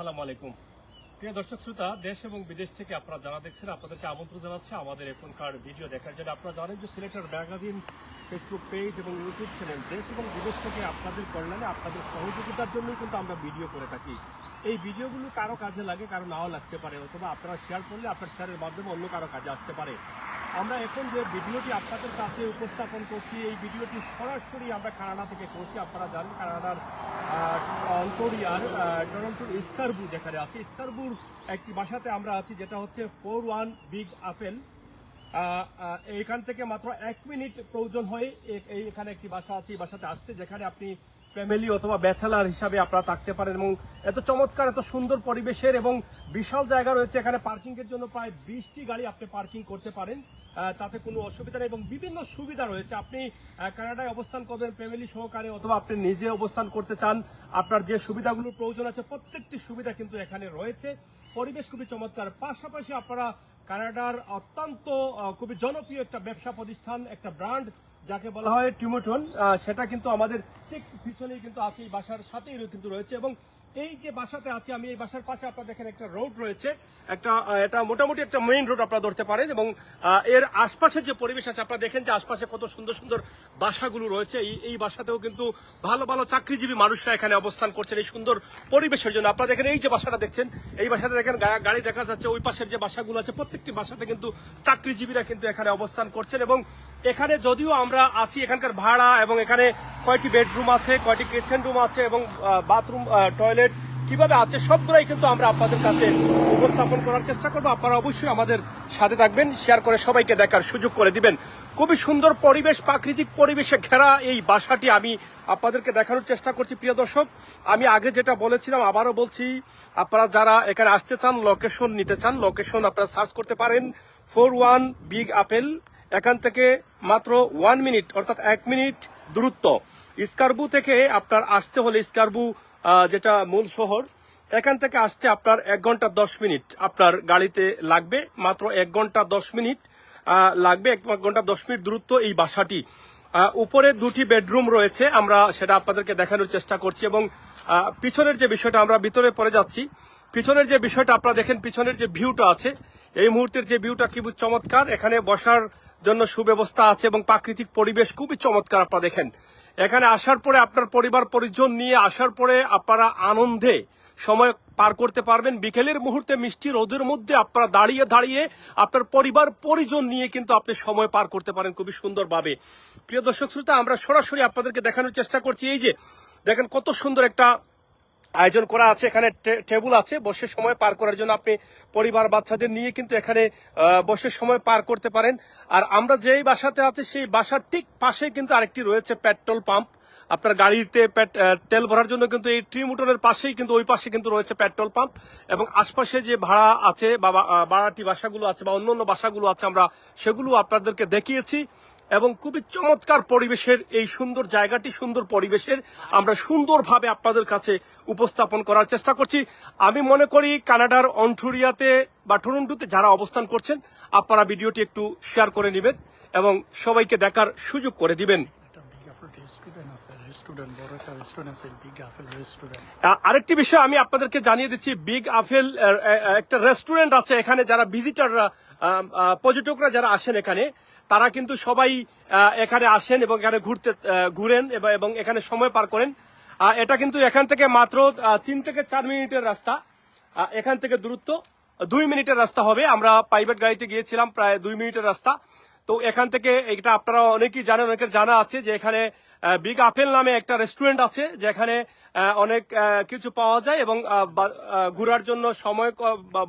আসসালামু আলাইকুম। প্রিয় দর্শক শ্রোতা, দেশ এবং বিদেশ থেকে আপনারা যারা দেখছেন, আপনাদেরকে আমন্ত্রণ জানাচ্ছি আমাদের এখনকার ভিডিও দেখার জন্য। আপনারা জানেন যে সিলেটের ম্যাগাজিন, ফেসবুক পেজ এবং ইউটিউব চ্যানেল দেশ এবং বিদেশ থেকে আপনাদের কল্যাণে, আপনাদের সহযোগিতার জন্যই কিন্তু আমরা ভিডিও করে থাকি। এই ভিডিওগুলো কারও কাজে লাগে, কারও নাও লাগতে পারে, অথবা আপনারা শেয়ার করলে আপনার শেয়ারের মাধ্যমে অন্য কারও কাজে আসতে পারে। আমরা এখন যে ভিডিওটি আপনাদের কাছে উপস্থাপন করছি, এই ভিডিওটি সরাসরি আমরা কানাডা থেকে করছি। আপনারা জানেন কানাডার অন্টোরিয়ার টরন্টোর স্কারবু যেখানে আছে। স্কারবুর একটি বাসাতে আমরা আছি, যেটা হচ্ছে ফোর ওয়ান বিগ আপেল। এইখান থেকে মাত্র এক মিনিট প্রয়োজন হয় এখানে একটি বাসা আছে। এই বাসাতে আসতে যেখানে আপনি ফ্যামিলি অথবা ব্যাচেলার হিসাবে আপনারা থাকতে পারেন এবং এত চমৎকার, এত সুন্দর পরিবেশের এবং বিশাল জায়গা রয়েছে এখানে পার্কিং এর জন্য প্রায় বিশটি গাড়ি আপনি পার্কিং করতে পারেন। তাতে কোনো অসুবিধা নেই এবং বিভিন্ন সুবিধা রয়েছে। আপনি কানাডায় অবস্থান করবেন, ফ্যামিলি সহকারে অথবা আপনি নিজে অবস্থান করতে চান, আপনার যে সুবিধাগুলোর প্রয়োজন আছে, প্রত্যেকটি সুবিধা কিন্তু এখানে রয়েছে। পরিবেশ খুবই চমৎকার। পাশাপাশি আপনারা কানাডার অত্যন্ত খুবই জনপ্রিয় একটা ব্যবসা প্রতিষ্ঠান, একটা ব্র্যান্ড যাকে বলা হয় টিউমোটন সেটা কিন্তু আমাদের ঠিক পিছনেই কিন্তু আছে, এই বাসার সাথেই কিন্তু রয়েছে এবং এই যে বাসাতে আছি, আমি এই বাসার পাশে আপনারা দেখেন একটা রোড রয়েছে। একটা এটা মোটামুটি একটা মেইন রোড আপনারা ধরতে পারেন এবং এর আশপাশের যে পরিবেশ আছে, আপনারা দেখেন যে আশপাশে কত সুন্দর সুন্দর বাসাগুলো রয়েছে। এই বাসাতেও কিন্তু ভালো ভালো চাকরিজীবী মানুষরা এখানে অবস্থান করছেন এই সুন্দর পরিবেশের জন্য। আপনারা দেখেন এই যে বাসাটা দেখছেন, এই বাসাতে দেখেন গাড়ি দেখা যাচ্ছে, ওই পাশের যে বাসাগুলো আছে, প্রত্যেকটি বাসাতে কিন্তু চাকরিজীবীরা কিন্তু এখানে অবস্থান করছেন এবং এখানে যদিও আমরা আছি, এখানকার ভাড়া এবং এখানে কয়টি বেডরুম আছে, কয়টি কিচেন রুম আছে এবং বাথরুম টয়লেট কীভাবে আছে, সবগুলাই কিন্তু আমরা আপনাদের কাছে উপস্থাপন করার চেষ্টা করব। আপনারা অবশ্যই আমাদের সাথে থাকবেন শেয়ার করে সবাইকে দেখার সুযোগ করে দিবেন। খুবই সুন্দর পরিবেশ, প্রাকৃতিক পরিবেশে ঘেরা এই বাসাটি আমি আপনাদেরকে দেখানোর চেষ্টা করছি, প্রিয় দর্শক। আমি আগে যেটা বলেছিলাম, আবারও বলছি, আপনারা যারা এখানে আসতে চান লোকেশন নিতে চান লোকেশন আপনারা সার্চ করতে পারেন ফোর ওয়ান বিগ আপেল এখান থেকে মাত্র ওয়ান মিনিট অর্থাৎ এক মিনিট দূরত্ব। স্কারবু থেকে আপনার আসতে হলে স্কারবু যেটা মূল শহর, এখান থেকে আসতে আপনার এক ঘণ্টা দশ মিনিট আপনার গাড়িতে লাগবে। মাত্র এক ঘণ্টা দশ মিনিট লাগবে, এক ঘণ্টা দশ মিনিট দূরত্ব এই বাসাটি। উপরে দুটি বেডরুম রয়েছে, আমরা সেটা আপনাদেরকে দেখানোর চেষ্টা করছি এবং পিছনের যে বিষয়টা আমরা ভিতরে পরে যাচ্ছি, পিছনের যে বিষয়টা আপনারা দেখেন, পিছনের যে ভিউটা আছে, এই মুহূর্তের যে ভিউটা খুবই চমৎকার। এখানে বসার জন্য সুব্যবস্থা আছে এবং প্রাকৃতিক পরিবেশ খুবই চমৎকার আপনারা দেখেন। এখানে আসার পরে আপনার পরিবার, পরিজন নিয়ে আসার পরে আপনারা আনন্দে সময় পার করতে পারবেন। বিকেলের মুহূর্তে মিষ্টি রোদের মধ্যে আপনারা দাঁড়িয়ে দাঁড়িয়ে আপনার পরিবার, পরিজন নিয়ে কিন্তু আপনি সময় পার করতে পারেন খুবই সুন্দরভাবে। প্রিয় দর্শক শ্রোতা, আমরা সরাসরি আপনাদেরকে দেখানোর চেষ্টা করছি। এই যে, দেখেন কত সুন্দর একটা আয়োজন করা আছে, এখানে টেবুল আছে, বসে সময় পার করার জন্য আপনি পরিবার বাচ্চাদের নিয়ে কিন্তু এখানে বসে সময় পার করতে পারেন। আর আমরা যেই বাসাতে আছি, সেই বাসার ঠিক পাশে কিন্তু আরেকটি রয়েছে পেট্রোল পাম্প। আপনার গাড়িতে তেল ভরার জন্য কিন্তু এই ট্রিমুটনের পাশেই কিন্তু, ওই পাশে কিন্তু রয়েছে পেট্রোল পাম্প। এবং আশপাশে যে ভাড়া আছে বা ভাড়াটি বাসাগুলো আছে বা অন্যান্য বাসাগুলো আছে, আমরা সেগুলো আপনাদেরকে দেখিয়েছি। এবং খুবই চমৎকার পরিবেশের এই সুন্দর জায়গাটি সুন্দর পরিবেশের আমরা সুন্দরভাবে আপনাদের কাছে উপস্থাপন করার চেষ্টা করছি। আমি মনে করি কানাডার অন্টুরিয়াতে বা টরন্টোতে যারা অবস্থান করছেন আপনারা ভিডিওটি একটু শেয়ার করে নেবেন এবং সবাইকে দেখার সুযোগ করে দিবেন। আরেকটি বিষয় আমি আপনাদেরকে জানিয়ে দিচ্ছি বিগ আহ, একটা রেস্টুরেন্ট আছে এখানে যারা ভিজিটাররা পর্যটকরা যারা আসেন এখানে তারা কিন্তু সবাই এখানে আসেন এবং এখানে ঘুরতে ঘুরেন এবং- এখানে সময় পার করেন। এটা কিন্তু এখান থেকে মাত্র তিন থেকে চার মিনিটের রাস্তা। এখান থেকে দূরত্ব দুই মিনিটের রাস্তা হবে। আমরা প্রাইভেট গাড়িতে গিয়েছিলাম প্রায় দুই মিনিটের রাস্তা। তো এখান থেকে এটা আপনারা অনেকেই জানেন, অনেকের জানা আছে যে এখানে বিগ আপেল নামে একটা রেস্টুরেন্ট আছে যেখানে অনেক কিছু পাওয়া যায় এবং ঘোরার জন্য সময়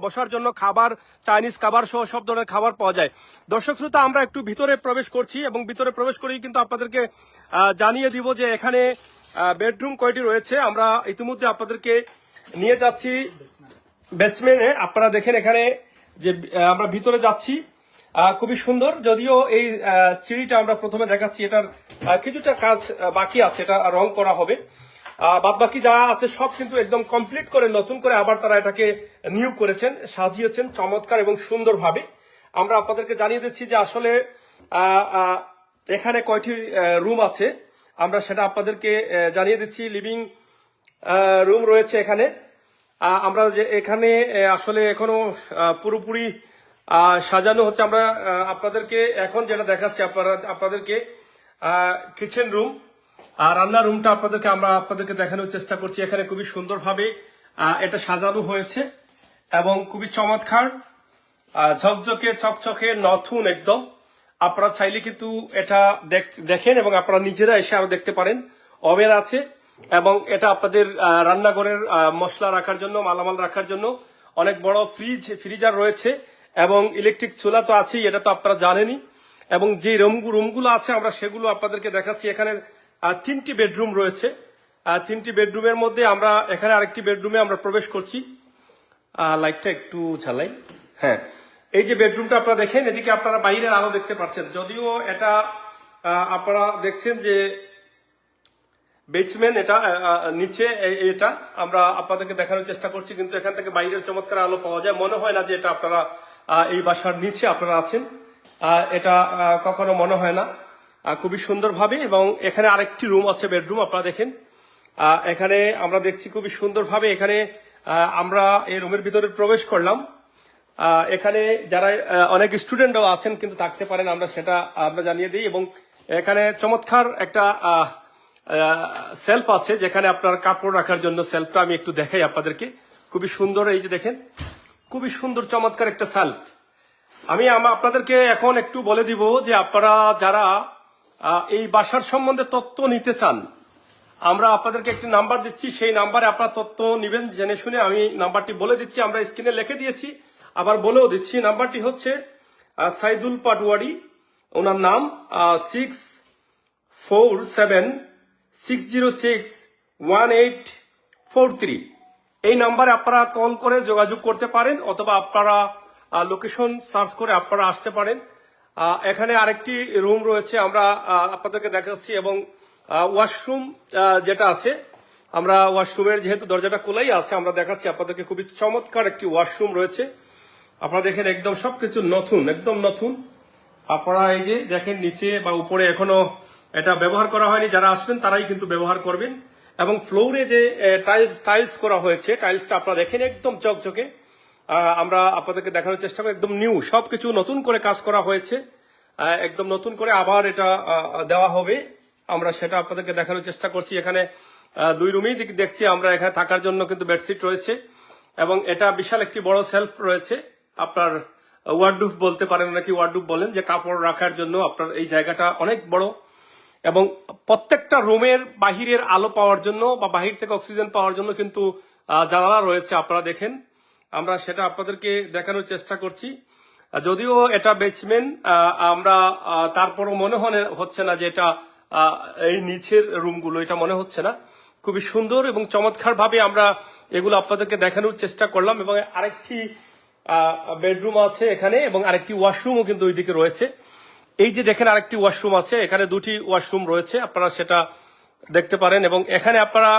বসার জন্য খাবার চাইনিজ খাবার সহ সব ধরনের খাবার পাওয়া যায়। দর্শক শ্রোতা, আমরা একটু ভিতরে প্রবেশ করছি এবং ভিতরে প্রবেশ করেই কিন্তু আপনাদেরকে জানিয়ে দিব যে এখানে বেডরুম কয়টি রয়েছে। আমরা ইতিমধ্যে আপনাদেরকে নিয়ে যাচ্ছি বেসমেন্টে আপনারা দেখেন এখানে যে আমরা ভিতরে যাচ্ছি। খুবই সুন্দর। যদিও এই সিঁড়িটা আমরা প্রথমে দেখাচ্ছি, এটার কিছুটা কাজ বাকি আছে, এটা রং করা হবে। বাদ বাকি যা আছে সব কিন্তু একদম কমপ্লিট করে, নতুন করে আবার তারা এটাকে নিউ করেছেন, সাজিয়েছেন চমৎকার এবং সুন্দরভাবে। আমরা আপনাদেরকে জানিয়ে দিচ্ছি যে আসলে এখানে কয়টি রুম আছে। আমরা সেটা আপনাদেরকে জানিয়ে দিচ্ছি। লিভিং রুম রয়েছে এখানে। আমরা যে এখানে আসলে এখনও পুরোপুরি সাজানো হচ্ছে, আমরা আপনাদেরকে এখন যেটা দেখাচ্ছি, আপনারা, আপনাদেরকে কিচেন রুম আর রান্নার রুমটা আপনাদেরকে, আমরা আপনাদেরকে দেখানোর চেষ্টা করছি। এখানে খুবই সুন্দরভাবে এটা সাজানো হয়েছে এবং খুবই চমৎকার ঝকঝকে, চকচকে, নথুন একদম। আপনারা চাইলে কিন্তু এটা দেখ- দেখেন এবং আপনারা নিজেরা এসে আরও দেখতে পারেন। ওভেন আছে এবং এটা আপনাদের রান্নাঘরের মশলা রাখার জন্য, মালামাল রাখার জন্য অনেক বড় ফ্রিজ ফ্রিজার রয়েছে। এবং ইলেকট্রিক চুলা তো আছেই, এটা তো আপনারা জানেনই। এবং যে রুম রুমগুলো আছে, আমরা সেগুলো আপনাদেরকে দেখাচ্ছি। এখানে তিনটি বেডরুম রয়েছে। তিনটি বেডরুমের মধ্যে আমরা, এখানে আরেকটি বেডরুমে আমরা প্রবেশ করছি। লাইটটা একটু ঝালাই। হ্যাঁ এই যে বেডরুমটা আপনারা দেখেন, এদিকে আপনারা বাইরের আলো দেখতে পাচ্ছেন। যদিও এটা আপনারা দেখছেন যে বেচমেন এটা নিচে এটা আমরা আপনাদেরকে দেখানোর চেষ্টা করছি, কিন্তু এখান থেকে বাইরের চমৎকার আলো পাওয়া যায়। মনে হয় না যে এটা আপনারা এই বাসার নিচে আপনারা আছেন। এটা কখনো মনে হয় না। খুবই সুন্দরভাবে এবং এখানে আরেকটি রুম আছে, বেডরুম, আপনারা দেখেন। এখানে আমরা দেখছি খুবই সুন্দরভাবে এখানে আমরা এই রুমের ভিতরে প্রবেশ করলাম। এখানে যারা অনেক স্টুডেন্টও আছেন কিন্তু থাকতে পারেন, আমরা সেটা, আমরা জানিয়ে দিই এবং এখানে চমৎকার একটা সেলফ আছে যেখানে আপনার কাপড় রাখার জন্য সেলফটা আমি একটু দেখাই আপনাদেরকে। খুবই সুন্দর এই যে দেখেন খুবই সুন্দর, চমৎকার একটা সেলফ আমি আপনাদেরকে এখন একটু বলে দিব যে আপনারা যারা এই বাসার সম্বন্ধে তথ্য নিতে চান, আমরা আপনাদেরকে একটি নাম্বার দিচ্ছি। সেই নাম্বারে আপনারা তথ্য নেবেন, জেনে শুনে আমি নাম্বারটি বলে দিচ্ছি। আমরা স্ক্রিনে লিখে দিয়েছি, আবার বলেও দিচ্ছি। নাম্বারটি হচ্ছে সাইদুল পাটওয়ারি ওনার নাম six four seven six zero six one eight four three এই নাম্বারে আপনারা কল করে যোগাযোগ করতে পারেন অথবা আপনারা লোকেশন সার্চ করে আপনারা আসতে পারেন। এখানে আরেকটি রুম রয়েছে, আমরা আপনাদেরকে দেখাচ্ছি এবং ওয়াশরুম যেটা আছে, আমরা ওয়াশরুমের যেহেতু দরজাটা খোলাই আছে, আমরা দেখাচ্ছি আপনাদেরকে খুবই চমৎকার একটি ওয়াশরুম রয়েছে। আপনারা দেখেন একদম সবকিছু নতুন, একদম নতুন। আপনারা এই যে দেখেন নিচে বা উপরে এখনও এটা ব্যবহার করা হয়নি, যারা আসবেন তারাই কিন্তু ব্যবহার করবেন। এবং ফ্লোরে যে টাইলস টাইলস করা হয়েছে টাইলসটা আপনারা দেখেন একদম চকচকে। আমরা আপনাদেরকে দেখানোর চেষ্টা করি, একদম নিউ সবকিছু নতুন করে কাজ করা হয়েছে। একদম নতুন করে আবার এটা দেওয়া হবে। আমরা সেটা আপনাদেরকে দেখানোর চেষ্টা করছি। এখানে দুই রুমেই দিক- দেখছি আমরা এখানে থাকার জন্য কিন্তু বেডশিট রয়েছে। এবং এটা বিশাল একটি বড় সেলফ রয়েছে। আপনার ওয়ার্ডুফ বলতে পারেন নাকি ওয়ার্ডুফ বলেন, যে কাপড় রাখার জন্য আপনার এই জায়গাটা অনেক বড়। এবং প্রত্যেকটা রুমের বাহিরের আলো পাওয়ার জন্য বা বাহির থেকে অক্সিজেন পাওয়ার জন্য কিন্তু জানালা রয়েছে, আপনারা দেখেন। আমরা সেটা আপনাদেরকে দেখানোর চেষ্টা করছি। যদিও এটা বেচমেন্ট আমরা তারপরও মনে হচ্ছে না যে এটা এই নিচের রুমগুলো, এটা মনে হচ্ছে না। খুবই সুন্দর এবং চমৎকার ভাবে আমরা এগুলো আপনাদেরকে দেখানোর চেষ্টা করলাম এবং আরেকটি বেডরুম আছে এখানে এবং আরেকটি ওয়াশরুমও কিন্তু ওইদিকে রয়েছে। এই যে দেখেন আরেকটি ওয়াশরুম আছে, এখানে দুটি ওয়াশরুম রয়েছে, আপনারা সেটা দেখতে পারেন এবং এখানে আপনারা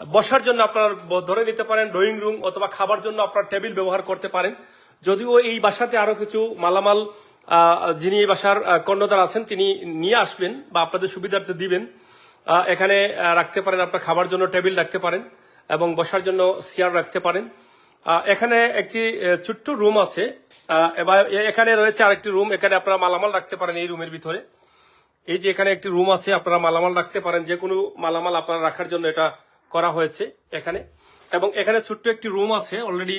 বসার জন্য আপনারা ধরে নিতে পারেন ড্রয়িং রুম অথবা খাবার জন্য আপনারা টেবিল ব্যবহার করতে পারেন। যদিও এই বাসাতে আরও কিছু মালামাল যিনি এই বাসার কর্ণদার আছেন, তিনি নিয়ে আসবেন বা আপনাদের সুবিধার্থে দিবেন। এখানে রাখতে পারেন আপনার খাবার জন্য টেবিল রাখতে পারেন এবং বসার জন্য চেয়ার রাখতে পারেন। এখানে একটি ছোট্ট রুম আছে। এবার এখানে রয়েছে আরেকটি রুম। এখানে আপনারা মালামাল রাখতে পারেন এই রুমের ভিতরে। এই যে এখানে একটি রুম আছে, আপনারা মালামাল রাখতে পারেন। যে কোনো মালামাল আপনারা রাখার জন্য এটা করা হয়েছে এখানে। এবং এখানে ছোট্ট একটি রুম আছে অলরেডি।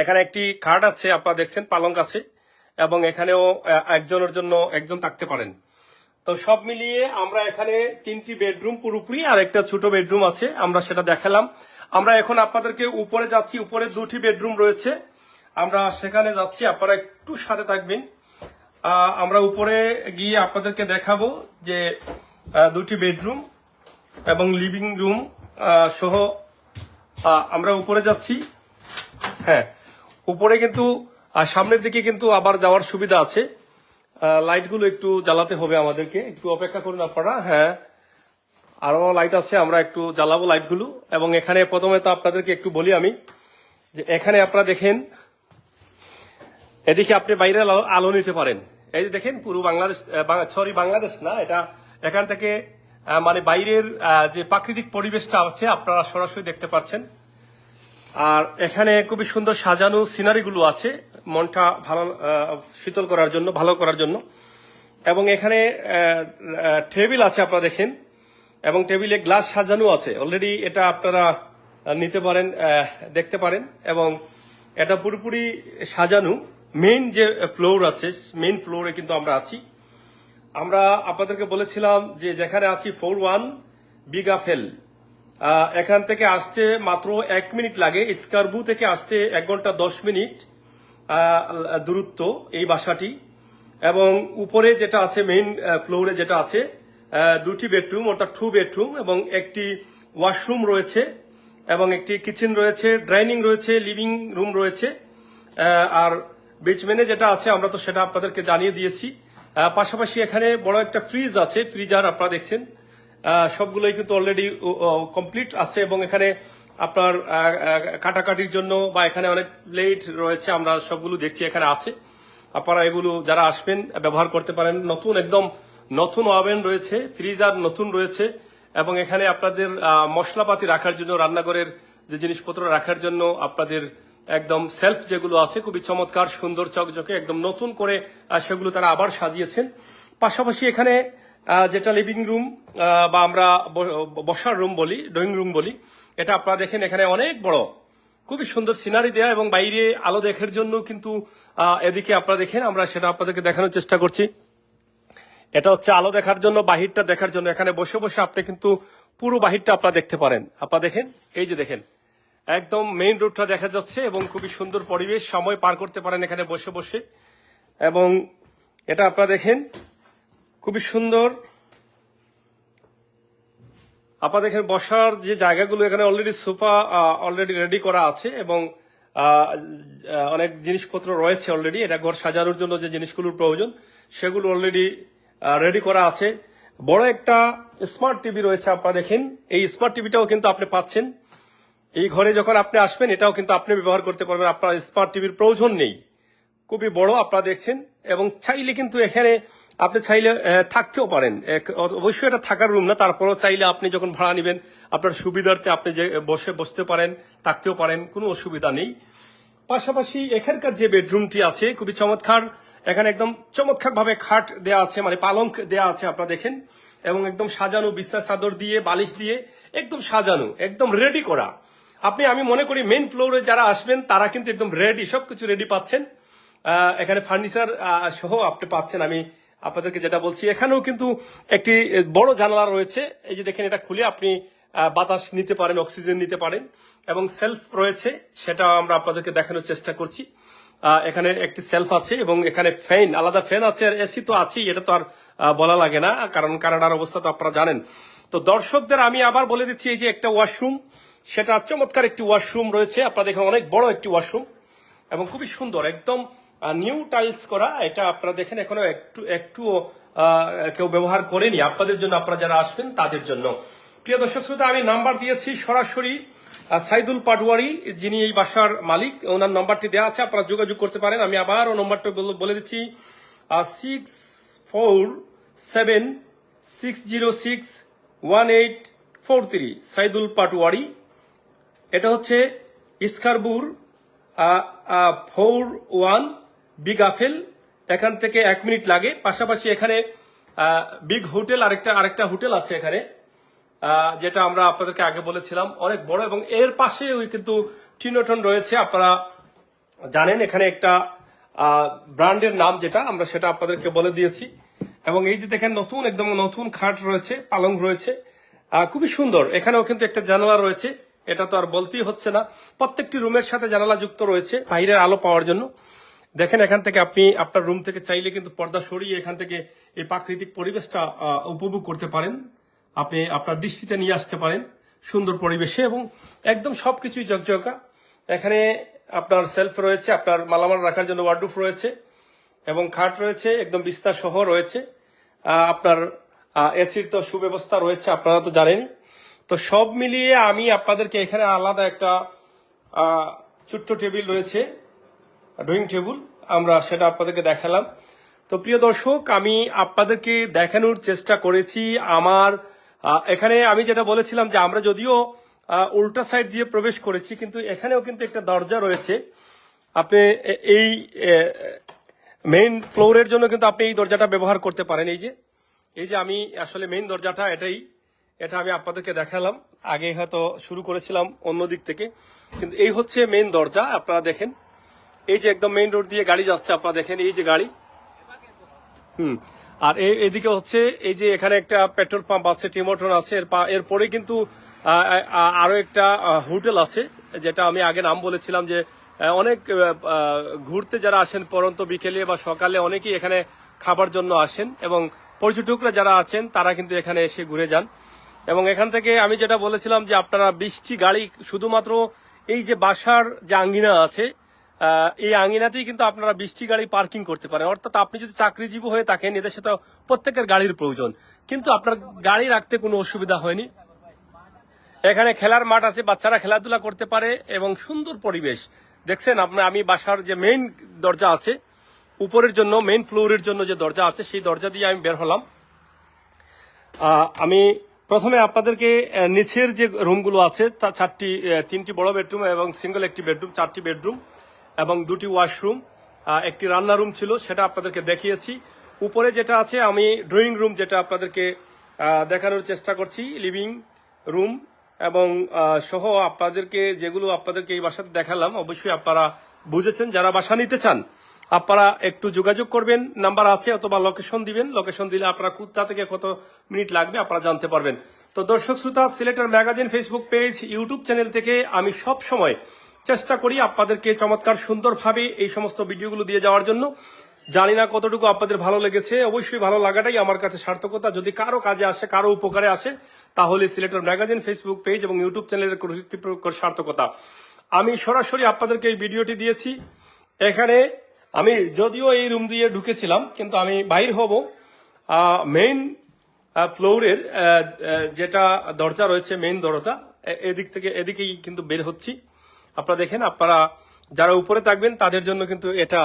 এখানে একটি খাট আছে, আপনারা দেখছেন, পালঙ্ক আছে। এবং এখানেও একজনের জন্য একজন থাকতে পারেন। তো সব মিলিয়ে আমরা এখানে তিনটি বেডরুম, পুরোপুরি, আর একটা ছোট বেডরুম আছে, আমরা সেটা দেখালাম। আমরা এখন আপনাদেরকে উপরে যাচ্ছি, উপরে দুটি বেডরুম রয়েছে। আমরা সেখানে যাচ্ছি, আপনারা একটু সাথে থাকবেন। আমরা উপরে গিয়ে আপনাদেরকে দেখাবো যে দুটি বেডরুম এবং লিভিং রুম সহ আমরা উপরে যাচ্ছি। হ্যাঁ উপরে কিন্তু সামনের দিকে কিন্তু আবার যাওয়ার সুবিধা আছে। লাইটগুলো একটু জ্বালাতে হবে আমাদেরকে। একটু অপেক্ষা করুন আপনারা। হ্যাঁ আরও লাইট আছে, আমরা একটু জ্বালাবো লাইটগুলো এবং এখানে প্রথমে তো আপনাদেরকে একটু বলি আমি যে এখানে আপনারা দেখেন, এদিকে আপনি বাইরে আলো নিতে পারেন। এই যে দেখেন, পুরো বাংলাদেশ সরি বাংলাদেশ না, এটা এখান থেকে মানে বাইরের যে প্রাকৃতিক পরিবেশটা আছে, আপনারা সরাসরি দেখতে পাচ্ছেন। আর এখানে খুবই সুন্দর সাজানো সিনারিগুলো আছে। মনটা ভালো শীতল করার জন্য ভালো করার জন্য। এবং এখানে টেবিল আছে আপনারা দেখেন। এবং টেবিলে গ্লাস সাজানো আছে। অলরেডি এটা আপনারা নিতে পারেন দেখতে পারেন। এবং এটা পুরোপুরি সাজানো। মেইন যে ফ্লোর আছে মেইন ফ্লোরে কিন্তু আমরা আছি। আমরা আপনাদেরকে বলেছিলাম যে যেখানে আছি ফোর ওয়ান বিগাফেল আহ, এখান থেকে আসতে মাত্র এক মিনিট লাগে। স্কারবু থেকে আসতে এক ঘণ্টা দশ মিনিট। দূরত্ব এই বাসাটি এবং উপরে যেটা আছে মেইন ফ্লোরে যেটা আছে দুটি বেডরুম অর্থাৎ টু বেডরুম এবং একটি ওয়াশরুম রয়েছে এবং একটি কিচেন রয়েছে ডাইনিং রয়েছে লিভিং রুম রয়েছে। আর বেচমেনে যেটা আছে, আমরা তো সেটা আপনাদেরকে জানিয়ে দিয়েছি। পাশাপাশি এখানে বড় একটা ফ্রিজ আছে ফ্রিজার আপনারা দেখছেন। সবগুলোই কিন্তু অলরেডি কমপ্লিট আছে এবং এখানে আপনার কাটাকাটির জন্য বা এখানে অনেক প্লেট রয়েছে, আমরা সবগুলো দেখছি, এখানে আছে। আপনারা এগুলো যারা আসবেন, ব্যবহার করতে পারেন। নতুন, একদম নতুন ওভেন রয়েছে ফ্রিজার নতুন রয়েছে, এবং এখানে আপনাদের মশলাপাতি রাখার জন্য, রান্নাঘরের যে জিনিসপত্র রাখার জন্য আপনাদের একদম সেলফ যেগুলো আছে, খুবই চমৎকার, সুন্দর, চকচকে, একদম নতুন করে সেগুলো তারা আবার সাজিয়েছেন। পাশাপাশি এখানে যেটা লিভিং রুম বা আমরা বসার রুম বলি ড্রয়িং রুম বলি, এটা আপনারা দেখেন এখানে অনেক বড়। খুবই সুন্দর সিনারি দেয়া এবং বাইরে আলো দেখার জন্য কিন্তু এদিকে আপনারা দেখেন, আমরা সেটা আপনাদেরকে দেখানোর চেষ্টা করছি। এটা হচ্ছে আলো দেখার জন্য, বাহিরটা দেখার জন্য। এখানে বসে বসে আপনি কিন্তু পুরো বাহিরটা আপনারা দেখতে পারেন। আপনারা দেখেন, এই যে দেখেন, একদম মেইন রোডটা দেখা যাচ্ছে এবং খুবই সুন্দর পরিবেশ, সময় পার করতে পারেন এখানে বসে বসে। এবং এটা আপনারা দেখেন খুবই সুন্দর। আপনাদের এখানে বসার যে জায়গাগুলো, এখানে অলরেডি সোফা অলরেডি রেডি করা আছে এবং অনেক জিনিসপত্র রয়েছে অলরেডি এটা ঘর সাজানোর জন্য যে জিনিসগুলোর প্রয়োজন, সেগুলো অলরেডি রেডি করা আছে। বড় একটা স্মার্ট টিভি রয়েছে আপনারা দেখেন। এই স্মার্ট টিভিটাও কিন্তু আপনি পাচ্ছেন। এই ঘরে যখন আপনি আসবেন, এটাও কিন্তু আপনি ব্যবহার করতে পারবেন। আপনার স্মার্ট টিভির প্রয়োজন নেই। খুবই বড়, আপনারা দেখছেন, এবং চাইলে কিন্তু এখানে আপনি চাইলে থাকতেও পারেন। অবশ্যই এটা থাকার রুম না, তারপরও চাইলে আপনি যখন ভাড়া নেবেন, আপনার সুবিধার্থে আপনি যে বসে, বসতে পারেন, থাকতেও পারেন, কোনো অসুবিধা নেই। পাশাপাশি এখানকার যে বেডরুমটি আছে, খুবই চমৎকার। এখানে একদম চমৎকার ভাবে খাট দেয়া আছে মানে পালঙ্ক দেয়া আছে, আপনারা দেখেন। এবং একদম সাজানো বিছনার চাদর দিয়ে, বালিশ দিয়ে, একদম সাজানো, একদম রেডি করা। আপনি, আমি মনে করি মেইন ফ্লোরে যারা আসবেন, তারা কিন্তু একদম রেডি সবকিছু রেডি পাচ্ছেন। এখানে ফার্নিচার সহ আপনি পাচ্ছেন। আমি আপনাদেরকে যেটা বলছি, এখানেও কিন্তু একটি বড় জানালা রয়েছে। এই যে দেখেন, এটা খুলে আপনি বাতাস নিতে পারেন, অক্সিজেন নিতে পারেন এবং সেলফ রয়েছে, সেটা আমরা আপনাদেরকে দেখানোর চেষ্টা করছি। এখানে একটি সেলফ আছে এবং এখানে ফ্যান, আলাদা ফ্যান আছে আর এসি তো আছেই, এটা তো আর বলা লাগে না, কারণ কানাডার অবস্থা তো আপনারা জানেন। তো দর্শকদের আমি আবার বলে দিচ্ছি, এই যে একটা ওয়াশরুম, সেটা চমৎকার একটি ওয়াশরুম রয়েছে। আপনারা দেখেন, অনেক বড় একটি ওয়াশরুম এবং খুবই সুন্দর, একদম নিউ টাইলস করা, এটা আপনারা দেখেন এখনও একটু একটু কেউ ব্যবহার করেনি। আপনাদের জন্য আপনারা যারা আসবেন, তাদের জন্য। প্রিয় দর্শক শ্রোতা, আমি নাম্বার দিয়েছি সরাসরি সাইদুল পাটওয়ারি যিনি এই বাসার মালিক, ওনার নাম্বারটি দেওয়া আছে, আপনারা যোগাযোগ করতে পারেন। আমি আবার ও নম্বরটা বলে দিচ্ছি six four seven six zero six one eight four three Saidul Patwari এটা হচ্ছে Scarborough four one big apple এখান থেকে এক মিনিট লাগে। পাশাপাশি এখানে বিগ হোটেল আরেকটা আরেকটা হোটেল আছে এখানে যেটা আমরা আপনাদেরকে আগে বলেছিলাম। অনেক বড় এবং এর পাশে ওই কিন্তু টিনোটন রয়েছে। আপনারা জানেন এখানে একটা ব্র্যান্ডের নাম যেটা, আমরা সেটা আপনাদেরকে বলে দিয়েছি। এবং এই যে দেখেন নতুন, একদম নতুন খাট রয়েছে, পালং রয়েছে। খুবই সুন্দর। এখানেও কিন্তু একটা জানালা রয়েছে। এটা তো আর বলতেই হচ্ছে না। প্রত্যেকটি রুমের সাথে জানালা যুক্ত রয়েছে, বাইরের আলো পাওয়ার জন্য। দেখেন এখান থেকে আপনি আপনার রুম থেকে চাইলে কিন্তু পর্দা সরিয়ে এখান থেকে এই প্রাকৃতিক পরিবেশটা উপভোগ করতে পারেন। আপনি আপনার দৃষ্টিতে নিয়ে আসতে পারেন সুন্দর পরিবেশে এবং একদম সবকিছুই জকজকা এখানে আপনার সেলফ রয়েছে, আপনার মালামাল রাখার জন্য ওয়ার্ডরুফ রয়েছে এবং খাট রয়েছে, একদম বিস্তার সহ রয়েছে। আপনার এসির তো সুব্যবস্থা রয়েছে, আপনারা তো জানেনই তো সব মিলিয়ে আমি আপনাদেরকে এখানে আলাদা একটা ছোট্ট টেবিল রয়েছে। ড্রয়িং টেবিল, আমরা সেটা আপনাদেরকে দেখালাম। তো প্রিয় দর্শক, আমি আপনাদেরকে দেখানোর চেষ্টা করেছি আমার এখানে আমি যেটা বলেছিলাম যে আমরা যদিও উল্টা সাইড দিয়ে প্রবেশ করেছি, কিন্তু এখানেও কিন্তু একটা দরজা রয়েছে। আপনি এই মেইন ফ্লোরের জন্য কিন্তু আপনি এই দরজাটা ব্যবহার করতে পারেন। এই যে এই যে আমি আসলে মেইন দরজাটা, এটাই, এটা আমি আপনাদেরকে দেখালাম। আগে হয়তো শুরু করেছিলাম অন্য দিক থেকে, কিন্তু এই হচ্ছে মেইন দরজা, আপনারা দেখেন। এই যে একদম মেইন রোড দিয়ে গাড়ি যাচ্ছে, আপনারা দেখেন এই যে গাড়ি। হুম, আর এদিকে হচ্ছে এই যে এখানে একটা পেট্রোল পাম্প আছে, টিমোটন আছে এরপরে কিন্তু আরও একটা হোটেল আছে, যেটা আমি আগে নাম বলেছিলাম যে অনেক ঘুরতে যারা আসেন, পরন্ত বিকেলে বা সকালে অনেকেই এখানে খাবার জন্য আসেন এবং পর্যটকরা যারা আছেন, তারা কিন্তু এখানে এসে ঘুরে যান। এবং এখান থেকে আমি যেটা বলেছিলাম যে, আপনারা বৃষ্টি গাড়ি শুধুমাত্র এই যে বাসার যে আঙ্গিনা আছে এই আঙিনাতেই কিন্তু আপনারা বৃষ্টি গাড়ি পার্কিং করতে পারেন। অর্থাৎ আপনি যদি চাকরিজীবী হয়ে থাকেন, এদের সাথে প্রত্যেকের গাড়ির প্রয়োজন। কিন্তু আপনার গাড়ি রাখতে কোনো অসুবিধা হয়নি। এখানে খেলার মাঠ আছে, বাচ্চারা খেলাধুলা করতে পারে এবং সুন্দর পরিবেশ। দেখছেন আপনার আমি বাসার যে মেইন দরজা আছে, উপরের জন্য মেইন ফ্লোরের জন্য যে দরজা আছে, সেই দরজা দিয়ে আমি বের হলাম। আমি প্রথমে আপনাদেরকে নিচের যে রুমগুলো আছে চারটি তিনটি বড় বেডরুম এবং সিঙ্গেল একটি বেডরুম চারটি বেডরুম এবং দুটি ওয়াশরুম একটি রান্না রুম ছিল, সেটা আপনাদেরকে দেখিয়েছি। উপরে যেটা আছে, আমি ড্রয়িং রুম যেটা আপনাদেরকে দেখানোর চেষ্টা করছি, লিভিং রুম এবং সহ আপনাদেরকে যেগুলো আপনাদেরকে এই বাসাতে দেখালাম, অবশ্যই আপনারা বুঝেছেন। যারা বাসা নিতে চান, আপনারা একটু যোগাযোগ করবেন, নাম্বার আছে অথবা লোকেশন দিবেন। লোকেশন দিলে আপনারা কোথা থেকে কত মিনিট লাগবে আপনারা জানতে পারবেন। তো দর্শক শ্রোতা, সিলেটের magazine Facebook page YouTube channel থেকে আমি সব সময় চেষ্টা করি আপনাদেরকে চমৎকার সুন্দরভাবে এই সমস্ত ভিডিওগুলো দিয়ে যাওয়ার জন্য। জানি না কতটুকু আপনাদের ভালো লেগেছে, অবশ্যই ভালো লাগাটাই আমার কাছে সার্থকতা। যদি কারও কাজে আসে, কারও উপকারে আসে, তাহলে সিলেটের ম্যাগাজিন, ফেসবুক পেজ এবং ইউটিউব চ্যানেলের সার্থকতা। আমি সরাসরি আপনাদেরকে এই ভিডিওটি দিয়েছি। এখানে আমি যদিও এই রুম দিয়ে ঢুকেছিলাম, কিন্তু আমি বাইর হব। মেইন ফ্লোরের যেটা দরজা রয়েছে মেইন দরজা এদিক থেকে, এদিকেই কিন্তু বের হচ্ছি। আপনারা দেখেন, আপনারা যারা উপরে থাকবেন, তাদের জন্য কিন্তু এটা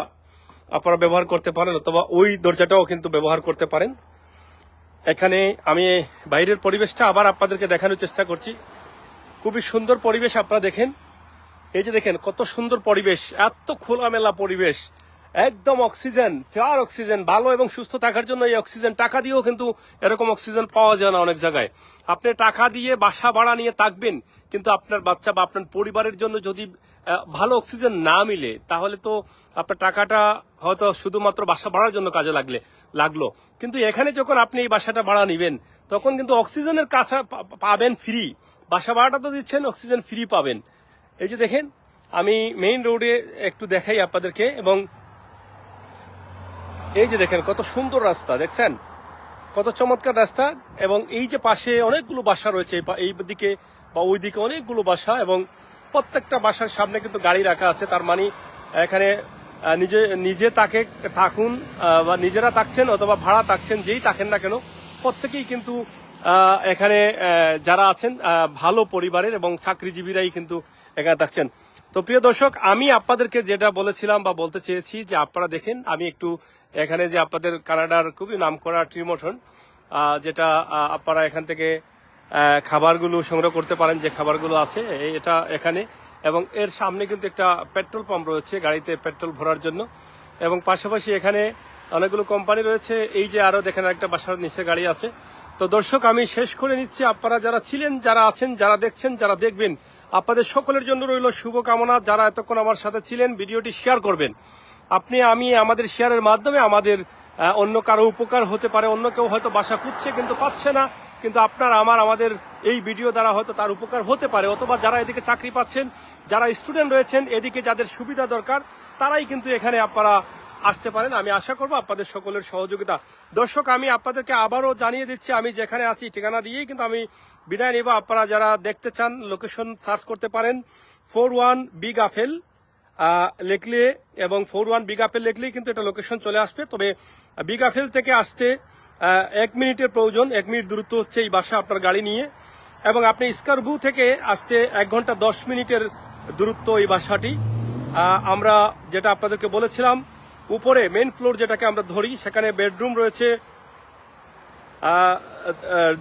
আপনারা ব্যবহার করতে পারেন, অথবা ওই দরজাটাও কিন্তু ব্যবহার করতে পারেন। এখানে আমি বাইরের পরিবেশটা আবার আপনাদেরকে দেখানোর চেষ্টা করছি। খুবই সুন্দর পরিবেশ আপনারা দেখেন। এই যে দেখেন, কত সুন্দর পরিবেশ, এত খোলামেলা পরিবেশ। একদম অক্সিজেন পিওর অক্সিজেন, ভালো এবং সুস্থ থাকার জন্য এই অক্সিজেন টাকা দিয়েও কিন্তু এরকম অক্সিজেন পাওয়া যায় না অনেক জায়গায়। আপনি টাকা দিয়ে বাসা ভাড়া নিয়ে থাকবেন, কিন্তু আপনার বাচ্চা বা আপনার পরিবারের জন্য যদি ভালো অক্সিজেন না মিলে, তাহলে তো আপনার টাকাটা হয়তো শুধুমাত্র বাসা ভাড়ার জন্য কাজে লাগলে, লাগল। কিন্তু এখানে যখন আপনি এই বাসাটা ভাড়া নিবেন, তখন কিন্তু অক্সিজেনের কাছে পাবেন ফ্রি বাসা ভাড়াটা তো দিচ্ছেন, অক্সিজেন ফ্রি পাবেন। এই যে দেখেন, আমি মেইন রোডে একটু দেখাই আপনাদেরকে, এবং এই যে দেখেন, কত সুন্দর রাস্তা, দেখছেন? কত চমৎকার রাস্তা, এবং এই যে পাশে অনেকগুলো বাসা রয়েছে, এই দিকে বা ওই দিকে অনেকগুলো বাসা, এবং প্রত্যেকটা বাসার সামনে কিন্তু গাড়ি রাখা আছে। তার মানে এখানে নিজে নিজে তাকে থাকুন বা নিজেরা থাকছেন অথবা ভাড়া থাকছেন, যেই থাকেন না কেন, প্রত্যেকেই কিন্তু এখানে যারা আছেন ভালো পরিবারের এবং চাকরিজীবীরাই কিন্তু এখানে থাকছেন। তো প্রিয় দর্শক, আমি আপনাদেরকে যেটা বলেছিলাম বা বলতে চেয়েছি যে আপনারা দেখেন, আমি একটু এখানে যে আপনাদের কানাডার খুবই নামকরা ট্রিমোটন যেটা আপনারা এখান থেকে খাবারগুলো সংগ্রহ করতে পারেন, যে খাবারগুলো আছে এটা এখানে। এবং এর সামনে কিন্তু একটা পেট্রোল পাম্প রয়েছে গাড়িতে পেট্রোল ভরার জন্য। এবং পাশাপাশি এখানে অনেকগুলো কোম্পানি রয়েছে। এই যে আরও দেখেন একটা বাসার নিচে গাড়ি আছে। তো দর্শক, আমি শেষ করে নিচ্ছি। আপনারা যারা ছিলেন, যারা আছেন, যারা দেখছেন, যারা দেখবেন আপনাদের সকলের জন্য রইল শুভকামনা। যারা এতক্ষণ আমার সাথে ছিলেন, ভিডিওটি শেয়ার করবেন। আপনি, আমি, আমাদের শেয়ারের মাধ্যমে আমাদের অন্য কারও উপকার হতে পারে, অন্য কেউ হয়তো বাসা খুঁজছে কিন্তু পাচ্ছে না। কিন্তু আপনার, আমার, আমাদের এই ভিডিও দ্বারা হয়তো তার উপকার হতে পারে। অথবা যারা এদিকে চাকরি পাচ্ছেন, যারা স্টুডেন্ট রয়েছেন, এদিকে যাদের সুবিধা দরকার, তারাই কিন্তু এখানে আপনারা আসতে পারেন। আমি আশা করব আপনাদের সকলের সহযোগিতা। দর্শক, আমি আপনাদেরকে আবারও জানিয়ে দিচ্ছি, আমি যেখানে আছি ঠিকানা দিয়েই কিন্তু আমি বিদায় নেব। আপনারা যারা দেখতে চান লোকেশন সার্চ করতে পারেন। ফোর ওয়ান বিগ আফেল লিখলে এবং ফোর ওয়ান বিগ আপেল লিখলেই কিন্তু এটা লোকেশন চলে আসবে। তবে বিগ আপেল থেকে আসতে এক মিনিটের প্রয়োজন। এক মিনিট দূরত্ব হচ্ছে এই বাসা আপনার গাড়ি নিয়ে। এবং আপনি স্কারবু থেকে আসতে এক ঘণ্টা দশ মিনিটের দূরত্ব এই বাসাটি। আমরা যেটা আপনাদেরকে বলেছিলাম উপরে মেন ফ্লোর যেটাকে আমরা ধরি, সেখানে বেডরুম রয়েছে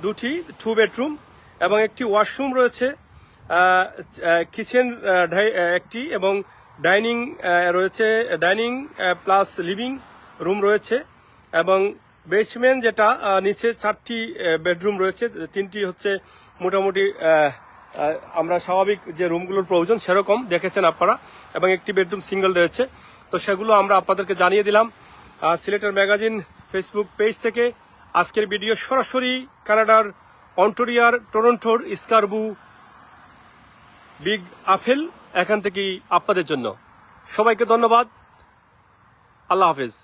দুটি টু বেডরুম এবং একটি ওয়াশরুম রয়েছে কিচেন একটি এবং ডাইনিং রয়েছে ডাইনিং প্লাস লিভিং রুম রয়েছে এবং বেসমেন্ট যেটা নিচে চারটি বেডরুম রয়েছে, তিনটি হচ্ছে মোটামুটি আমরা স্বাভাবিক যে রুমগুলোর প্রয়োজন সেরকম দেখেছেন আপনারা এবং একটি বেডরুম সিঙ্গেল রয়েছে। তো সেগুলো আমরা আপনাদেরকে জানিয়ে দিলাম। সিলেটের ম্যাগাজিন ফেসবুক পেজ থেকে। আজকের ভিডিও সরাসরি কানাডার অন্টোরিয়ার টরন্টোর স্কারবু বিগ আফেল এখান থেকেই আপনাদের জন্য। সবাইকে ধন্যবাদ। আল্লাহ হাফেজ।